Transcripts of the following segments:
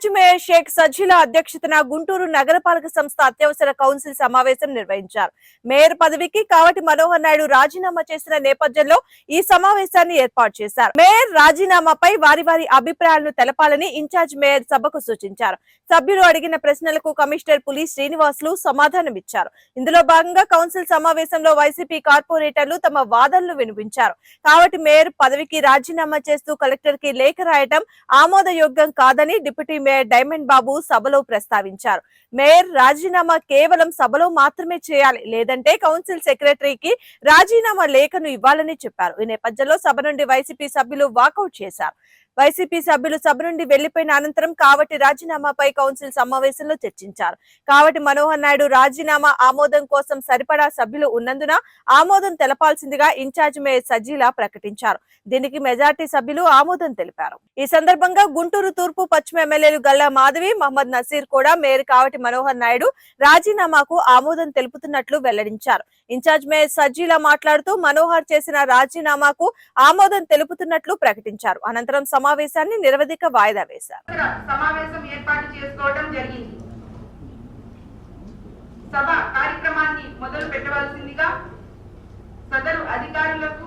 Incharge mayor Sheikh Sajjila అధ్యక్షతన గుంటూరు నగరపాలక సంస్థ అత్యవసర కౌన్సిల్ సమావేశం నిర్వహించారు. మేయర్ పదవికి కావటి మనోహర్ నాయుడు రాజీనామా చేసిన నేపథ్యంలో ఈ సమావేశాన్ని ఏర్పాటు చేశారు. మేయర్ రాజీనామాపై వారి వారి అభిప్రాయాలను తెలపాలని ఇన్ఛార్జ్ మేయర్ సభకు సూచించారు. సభ్యులు అడిగిన ప్రశ్నలకు కమిషనర్ పులి శ్రీనివాసులు సమాధానమిచ్చారు. ఇందులో భాగంగా కౌన్సిల్ సమావేశంలో వైసీపీ కార్పొరేటర్లు తమ వాదనలు వినిపించారు. కాబట్టి మేయర్ పదవికి రాజీనామా చేస్తూ కలెక్టర్కి లేఖ రాయటం ఆమోదయోగ్యం కాదని డిప్యూటీ మేయర్ డైమండ్ బాబు సభలో ప్రస్తావించారు. మేయర్ రాజీనామా కేవలం సభలో మాత్రమే చేయాలి లేదంటే కౌన్సిల్ సెక్రటరీకి రాజీనామా లేఖను ఇవ్వాలని చెప్పారు. ఈ నేపథ్యంలో సభ నుండి వైసీపీ సభ్యులు వాకౌట్ చేశారు. వైసీపీ సభ్యులు సభ నుండి వెళ్ళిపోయిన అనంతరం కావటి రాజీనామాపై కౌన్సిల్ సమావేశంలో చర్చించారు. కావటి మనోహర్ నాయుడు రాజీనామా ఆమోదం కోసం సరిపడా సభ్యులు ఉన్నందున ఆమోదం తెలపాల్సిందిగా ఇన్ఛార్జ్ మేయర్ సజీలా ప్రకటించారు. దీనికి మెజార్టీ సభ్యులు ఆమోదం తెలిపారు. ఈ సందర్భంగా గుంటూరు తూర్పు పశ్చిమ ఎమ్మెల్యేలు గల్లా మాధవి మహమ్మద్ నసీర్ కూడా మేయర్ కావటి మనోహర్ నాయుడు రాజీనామాకు ఆమోదం తెలుపుతున్నట్లు వెల్లడించారు. ఇన్ఛార్జ్ మేయర్ సజ్జీలా మాట్లాడుతూ మనోహర్ చేసిన రాజీనామాకు ఆమోదం తెలుపుతున్నట్లు ప్రకటించారు. అనంతరం సమావేశాన్ని నిరవధిక వాయిదా వేశారు. సమావేశం ఏర్పాటు చేసుకోవడం జరిగింది. సభ కార్యక్రమాన్ని మొదలు పెట్టవలసిందిగా సదరు అధికారులకు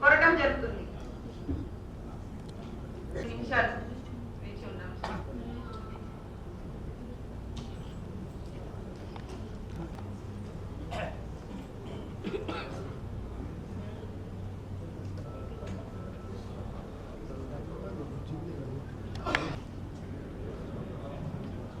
కోరడం జరుగుతుంది. నిమిషాలు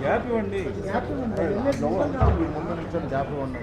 గ్యాప్ ఇవ్వండి ముందు నుంచి గ్యాప్ ఇవ్వండి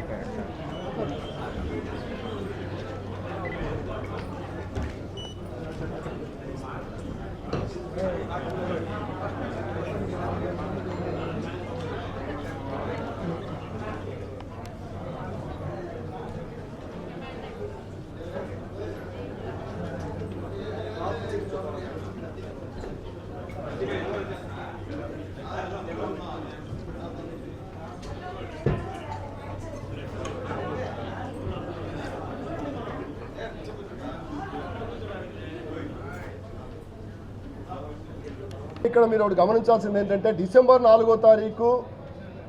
ఇక్కడ మీరు ఒకటి గమనించాల్సింది ఏంటంటే డిసెంబర్ నాలుగో తారీఖు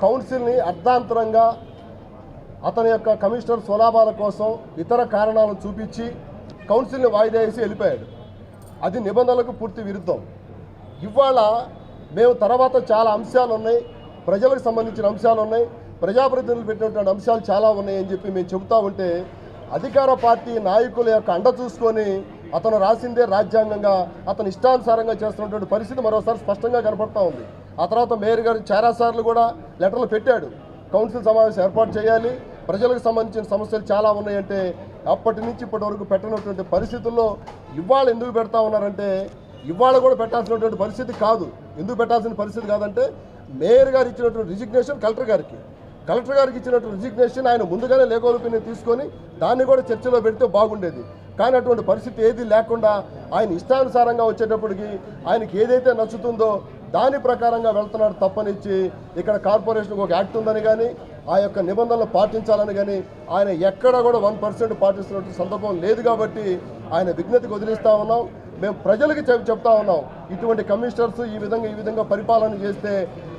కౌన్సిల్ని అర్ధాంతరంగా అతని యొక్క కమిషనర్ స్వలాభాల కోసం ఇతర కారణాలను చూపించి కౌన్సిల్ని వాయిదా వేసి వెళ్ళిపోయాడు. అది నిబంధనలకు పూర్తి విరుద్ధం. ఇవాళ మేము తర్వాత చాలా అంశాలు ఉన్నాయి. ప్రజలకు సంబంధించిన అంశాలు ఉన్నాయి. ప్రజాప్రతినిధులు పెట్టినటువంటి అంశాలు చాలా ఉన్నాయి అని చెప్పి మేము చెబుతా ఉంటే అధికార పార్టీ నాయకుల యొక్క అండ చూసుకొని అతను రాసిందే రాజ్యాంగంగా అతను ఇష్టానుసారంగా చేస్తున్నటువంటి పరిస్థితి మరోసారి స్పష్టంగా కనపడతా ఉంది. ఆ తర్వాత మేయర్ గారు చాలాసార్లు కూడా లెటర్లు పెట్టాడు. కౌన్సిల్ సమావేశం ఏర్పాటు చేయాలి. ప్రజలకు సంబంధించిన సమస్యలు చాలా ఉన్నాయంటే అప్పటి నుంచి ఇప్పటి వరకు పెట్టినటువంటి పరిస్థితుల్లో ఇవాళ ఎందుకు పెడతా ఉన్నారంటే ఇవాళ కూడా పెట్టాల్సినటువంటి పరిస్థితి కాదు. ఎందుకు పెట్టాల్సిన పరిస్థితి కాదంటే మేయర్ గారు ఇచ్చినటువంటి రిజిగ్నేషన్ కలెక్టర్ గారికి. కలెక్టర్ గారికి ఇచ్చినటువంటి రిజిగ్నేషన్ ఆయన ముందుగానే లేఖోపీని తీసుకొని దాన్ని కూడా చర్చలో పెడితే బాగుండేది. కానీ అటువంటి పరిస్థితి ఏది లేకుండా ఆయన ఇష్టానుసారంగా వచ్చేటప్పటికి ఆయనకి ఏదైతే నచ్చుతుందో దాని ప్రకారంగా వెళ్తున్నాడు తప్పనిచ్చి. ఇక్కడ కార్పొరేషన్కి ఒక యాక్ట్ ఉందని కానీ ఆ యొక్క నిబంధనలు పాటించాలని కానీ ఆయన ఎక్కడా కూడా వన్ పర్సెంట్ పాటిస్తున్నట్టు సందర్భం లేదు కాబట్టి ఆయన విజ్ఞతకు వదిలిస్తూ ఉన్నాం. మేము ప్రజలకి చెప్ చెప్తా ఉన్నాం. ఇటువంటి కమిషనర్స్ ఈ విధంగా ఈ విధంగా పరిపాలన చేస్తే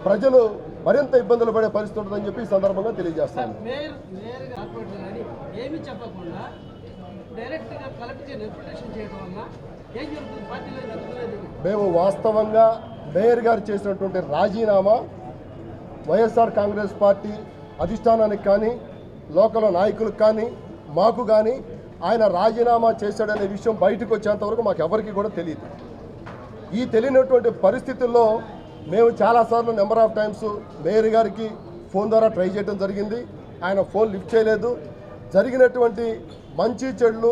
ప్రజలు మరింత ఇబ్బందులు పడే పరిస్థితి ఉంటుందని చెప్పి ఈ సందర్భంగా తెలియజేస్తాను. డైరెక్ట్గా రిప్రజెంటేషన్ చేయడం వల్ల ఏం జరుగుతుంది? పార్టీలో మేము వాస్తవంగా మేయర్ గారు చేసినటువంటి రాజీనామా వైఎస్ఆర్ కాంగ్రెస్ పార్టీ అధిష్టానానికి కానీ లోకల్ నాయకులకు కానీ మాకు కానీ ఆయన రాజీనామా చేశాడనే విషయం బయటకు వచ్చేంత వరకు మాకు ఎవరికి కూడా తెలియదు. ఈ తెలియనటువంటి పరిస్థితుల్లో మేము చాలాసార్లు నెంబర్ ఆఫ్ టైమ్స్ మేయర్ గారికి ఫోన్ ద్వారా ట్రై చేయడం జరిగింది. ఆయన ఫోన్ లిఫ్ట్ చేయలేదు. జరిగినటువంటి మంచి చెడులు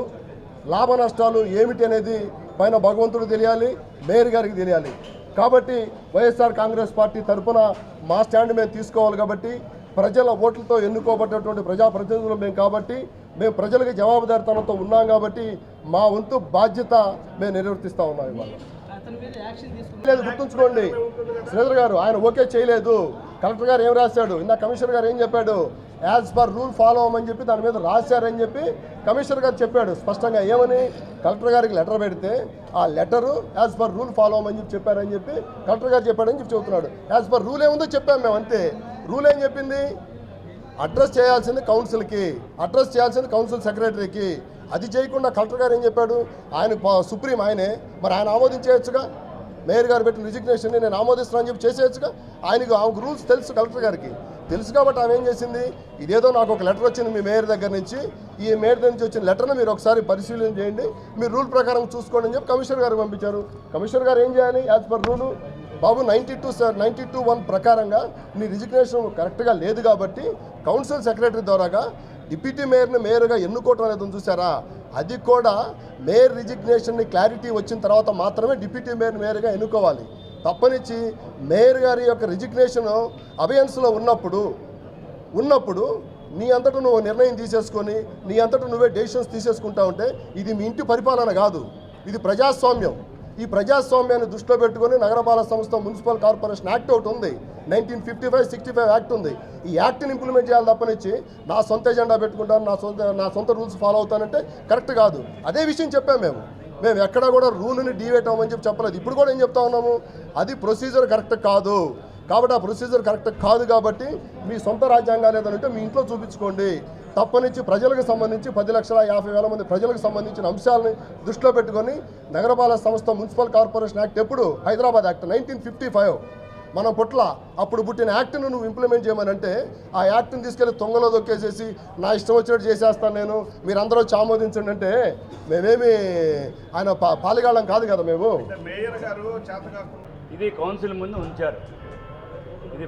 లాభ నష్టాలు ఏమిటి అనేది పైన భగవంతుడు తెలియాలి మేయర్ గారికి తెలియాలి. కాబట్టి వైఎస్ఆర్ కాంగ్రెస్ పార్టీ తరఫున మా స్టాండ్ మేము తీసుకోవాలి కాబట్టి ప్రజల ఓట్లతో ఎన్నుకోబడ్డటువంటి ప్రజాప్రతినిధులు మేము కాబట్టి మేము ప్రజలకు జవాబుదారితనంతో ఉన్నాం కాబట్టి మా వంతు బాధ్యత మేము నిర్వర్తిస్తూ ఉన్నాం ఇవాళ. లేదు గుర్తుంచుకోండి. శ్రీధర్ గారు ఆయన ఓకే చేయలేదు. కలెక్టర్ గారు ఏం రాశాడు? ఇందా కమిషనర్ గారు ఏం చెప్పాడు? యాజ్ పర్ రూల్ ఫాలో అవ్వమని చెప్పి దాని మీద రాశారని చెప్పి కమిషనర్ గారు చెప్పాడు. స్పష్టంగా ఏమని? కలెక్టర్ గారికి లెటర్ పెడితే ఆ letter as per rule follow అవ్వమని చెప్పి చెప్పారని చెప్పి కలెక్టర్ గారు చెప్పాడని చెప్పి చెబుతున్నాడు. యాజ్ పర్ రూల్ ఏముందో చెప్పాము మేము అంతే. రూల్ ఏం చెప్పింది? అడ్రస్ చేయాల్సింది కౌన్సిల్కి అడ్రస్ చేయాల్సింది కౌన్సిల్ సెక్రటరీకి. అది చేయకుండా కలెక్టర్ గారు ఏం చెప్పాడు? ఆయన సుప్రీం ఆయనే. మరి ఆయన ఆమోదించేయచ్చుగా? మేయర్ గారు పెట్టిన రిజిగ్నేషన్ని నేను ఆమోదిస్తున్నాను చెప్పి చేసేయచ్చుగా? ఆయనకు ఆమెకు రూల్స్ తెలుసు కలెక్టర్ గారికి. తెలుసు కాబట్టి ఆమె ఏం చేసింది? ఇదేదో నాకు ఒక లెటర్ వచ్చింది మీ మేయర్ దగ్గర నుంచి. ఈ మేయర్ దగ్గర నుంచి వచ్చిన లెటర్ను మీరు ఒకసారి పరిశీలన చేయండి. మీరు రూల్ ప్రకారం చూసుకోండి అని చెప్పి కమిషనర్ గారు పంపించారు. కమిషనర్ గారు ఏం చేయాలి? యాజ్ పర్ రూలు బాబు ninety two sir ninety two one ప్రకారంగా నీ రిజిగ్నేషన్ కరెక్ట్గా లేదు కాబట్టి కౌన్సిల్ సెక్రటరీ ద్వారాగా డిప్యూటీ మేయర్ని మేయర్గా ఎన్నుకోవటం అనేది చూసారా? అది కూడా మేయర్ రిజిగ్నేషన్ని క్లారిటీ వచ్చిన తర్వాత మాత్రమే డిప్యూటీ మేయర్ మేయర్గా ఎన్నుకోవాలి. తప్పనిచ్చి మేయర్ గారి యొక్క రిజిగ్నేషన్ అబయన్స్లో ఉన్నప్పుడు ఉన్నప్పుడు నీ అంతటా నువ్వు నిర్ణయం తీసేసుకొని నీ అంతటా నువ్వే డెసిషన్స్ తీసేసుకుంటా ఉంటే ఇది మీ ఇంటి పరిపాలన కాదు. ఇది ప్రజాస్వామ్యం. ఈ ప్రజాస్వామ్యాన్ని దృష్టిలో పెట్టుకొని నగరపాలక సంస్థ మున్సిపల్ కార్పొరేషన్ యాక్ట్ ఒకటి ఉంది. Nineteen fifty five sixty five act ఉంది. ఈ యాక్ట్ని ఇంప్లిమెంట్ చేయాలి తప్పనిచ్చి నా సొంత ఎజెండా పెట్టుకుంటాను నా సొంత నా సొంత రూల్స్ ఫాలో అవుతానంటే కరెక్ట్ కాదు. అదే విషయం చెప్పాము మేము. మేము ఎక్కడా కూడా రూల్ని డీవేట్ అవ్వమని చెప్పి చెప్పలేదు. ఇప్పుడు కూడా ఏం చెప్తా ఉన్నాము? అది ప్రొసీజర్ కరెక్ట్ కాదు. కాబట్టి ఆ ప్రొసీజర్ కరెక్ట్ కాదు కాబట్టి మీ సొంత రాజ్యాంగాలు ఏదైనా మీ ఇంట్లో చూపించుకోండి. తప్పనిచ్చి ప్రజలకు సంబంధించి పది లక్షల యాభై వేల మంది ప్రజలకు సంబంధించిన అంశాలని దృష్టిలో పెట్టుకొని నగరపాలక సంస్థ మున్సిపల్ కార్పొరేషన్ యాక్ట్ ఎప్పుడు? Hyderabad act nineteen fifty five. మనం పుట్ల అప్పుడు పుట్టిన యాక్ట్ను నువ్వు ఇంప్లిమెంట్ చేయమనంటే ఆ యాక్ట్ని తీసుకెళ్ళి తొంగలో దొక్కేసేసి నా ఇష్టం వచ్చినట్టు చేసేస్తాను నేను మీరందరూ ఆమోదించండి అంటే మేమేమి ఆయన పా- పాలిగాళ్ళం కాదు కదా మేము. మేయర్ గారు చేతగా ఇది కౌన్సిల్ ముందు ఉంచారు. ఇది